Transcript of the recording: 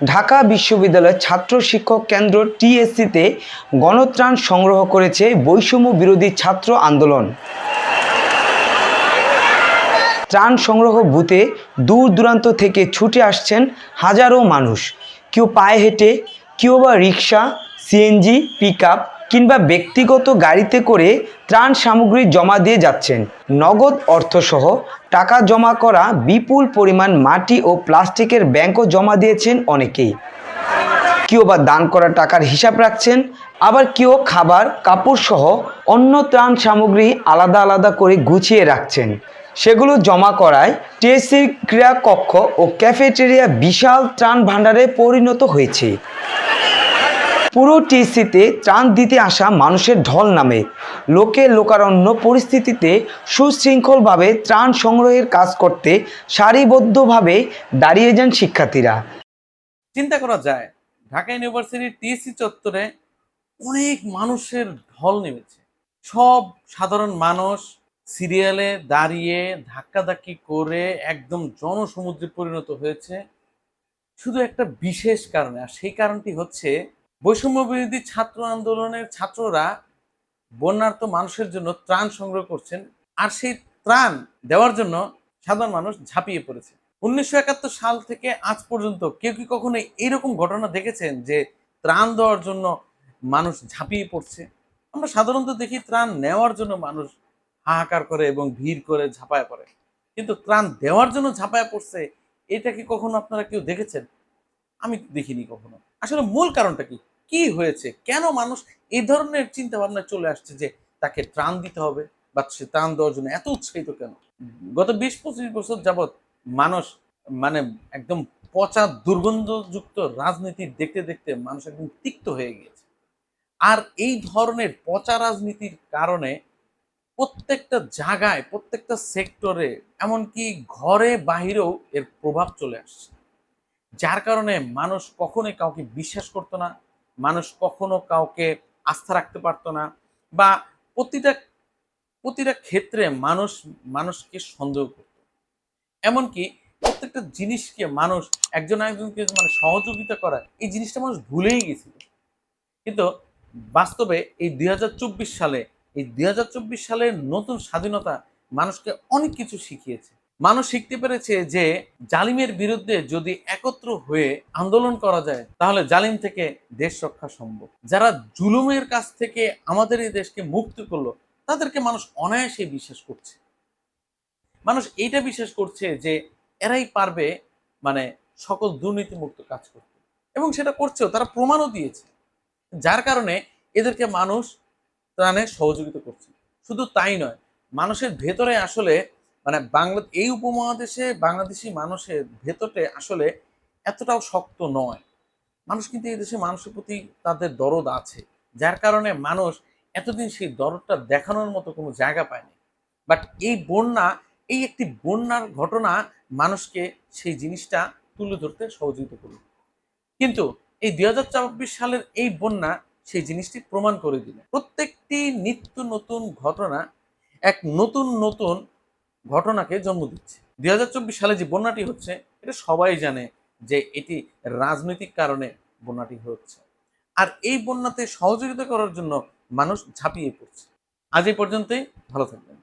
ঢাকা বিশ্ববিদ্যালয়ের ছাত্র শিক্ষক কেন্দ্র টিএসসিতে গণত্রাণ সংগ্রহ করেছে বৈষম্য বিরোধী ছাত্র আন্দোলন। ত্রাণ সংগ্রহ বুথে দূর দূরান্ত থেকে ছুটে আসছেন হাজারো মানুষ। কেউ পায়ে হেঁটে, কেউ বা রিক্সা, সিএনজি পিক কিংবা ব্যক্তিগত গাড়িতে করে ত্রাণ সামগ্রী জমা দিয়ে যাচ্ছেন। নগদ অর্থসহ টাকা জমা করা বিপুল পরিমাণ মাটি ও প্লাস্টিকের ব্যাংকও জমা দিয়েছেন অনেকেই। কেউ বা দান করা টাকার হিসাব রাখছেন, আবার কেউ খাবার, কাপড় সহ অন্য ত্রাণ সামগ্রী আলাদা আলাদা করে গুছিয়ে রাখছেন। সেগুলো জমা করায় টিএসসির ক্রীড়া কক্ষ ও ক্যাফেটেরিয়া বিশাল ত্রাণ ভাণ্ডারে পরিণত হয়েছে। পুরো টিএসসিতে ত্রাণ দিতে আসা মানুষের ঢল নামে। লোকে লোকারণ্য পরিস্থিতিতে সুশৃঙ্খলভাবে ত্রাণ সংগ্রহের কাজ করতে সারিবদ্ধভাবে দাঁড়িয়ে যান শিক্ষার্থীরা। চিন্তা করা যায়, ঢাকা ইউনিভার্সিটির টিএসসি চত্বরে অনেক মানুষের ঢল নেমেছে। সব সাধারণ মানুষ সিরিয়ালে দাঁড়িয়ে ধাক্কাধাক্কি করে একদম জনসমুদ্রে পরিণত হয়েছে। শুধু একটা বিশেষ কারণে, আর সেই কারণটি হচ্ছে বৈষম্য বিরোধী ছাত্র আন্দোলনের ছাত্ররা বন্যার্ত মানুষের জন্য ত্রাণ সংগ্রহ করছেন আর সেই ত্রাণ দেওয়ার জন্য সাধারণ মানুষ ঝাঁপিয়ে পড়েছে। উনিশশো একাত্তর সাল থেকে আজ পর্যন্ত কেউ কি কখনো এইরকম ঘটনা দেখেছেন যে ত্রাণ দেওয়ার জন্য মানুষ ঝাঁপিয়ে পড়ছে? আমরা সাধারণত দেখি ত্রাণ নেওয়ার জন্য মানুষ হাহাকার করে এবং ভিড় করে ঝাঁপায় পড়ে। কিন্তু ত্রাণ দেওয়ার জন্য ঝাঁপায় পড়ছে, এটা কি কখনো আপনারা কেউ দেখেছেন? আমি দেখিনি কখনো। আসলে মূল কারণটা কি? কি হয়েছে? কেন মানুষ এই ধরনের চিন্তা ভাবনায় চলে আসছে যে তাকে ত্রাণ দিতে হবে বা সে ত্রাণ দেওয়ার জন্য এত উৎসাহিত কেন? গত বিশ পঁচিশ বছর যাবৎ মানুষ মানে একদম পচা, দুর্গন্ধযুক্ত রাজনীতি দেখতে দেখতে মানুষ একদম তিক্ত হয়ে গিয়েছে। আর এই ধরনের পচা রাজনীতির কারণে প্রত্যেকটা জায়গায়, প্রত্যেকটা সেক্টরে, এমনকি ঘরে বাহিরেও এর প্রভাব চলে আসছে। যার কারণে মানুষ কখনোই কাউকে বিশ্বাস করতো না, মানুষ কখনো কাউকে আস্থা রাখতে পারতো না বা প্রতিটা প্রতিটা ক্ষেত্রে মানুষ, মানুষকে সন্দেহ করত। এমনকি প্রত্যেকটা জিনিসকে মানুষ একজন একজনকে মানে সহযোগিতা করা, এই জিনিসটা মানুষ ভুলেই গেছিল। কিন্তু বাস্তবে এই দুই হাজার চব্বিশ সালে, এই দু হাজার চব্বিশ সালের নতুন স্বাধীনতা মানুষকে অনেক কিছু শিখিয়েছে। মানুষ শিখতে পেরেছে যে জালিমের বিরুদ্ধে যদি একত্র হয়ে আন্দোলন করা যায়, তাহলে জালিম থেকে দেশ রক্ষা সম্ভব। যারা জুলুমের কাছ থেকে আমাদের এই দেশকে মুক্ত করল, তাদেরকে মানুষ অনায়াসে বিশ্বাস করছে। মানুষ এইটা বিশ্বাস করছে যে এরাই পারবে মানে সকল দুর্নীতিমুক্ত কাজ করতে। এবং সেটা করছেও, তারা প্রমাণও দিয়েছে। যার কারণে এদেরকে মানুষ প্রাণে সহযোগিতা করছে। শুধু তাই নয়, মানুষের ভেতরে আসলে মানে বাংলা, এই উপমহাদেশে বাংলাদেশি মানুষের ভেতরে আসলে এতটাও শক্ত নয়। মানুষ কিন্তু এই দেশে মানুষের প্রতি তাদের দরদ আছে। যার কারণে মানুষ এতদিন সেই দরদটা দেখানোর মতো কোনো জায়গা পায়নি। বাট এই বন্যা, এই একটি বন্যার ঘটনা মানুষকে সেই জিনিসটা তুলে ধরতে সহযোগিতা করল। কিন্তু এই দুই সালের এই বন্যা সেই জিনিসটি প্রমাণ করে দিল। প্রত্যেকটি নিত্য নতুন ঘটনা এক নতুন নতুন ঘটনাকে জন্ম দিচ্ছে। দুই হাজার চব্বিশ সালে যে বন্যাটি হচ্ছে, এটা সবাই জানে যে এটি রাজনৈতিক কারণে বন্যাটি হচ্ছে। আর এই বন্যাতে সহযোগিতা করার জন্য মানুষ ঝাঁপিয়ে পড়ছে। আজ এই পর্যন্তই, ভালো থাকবেন।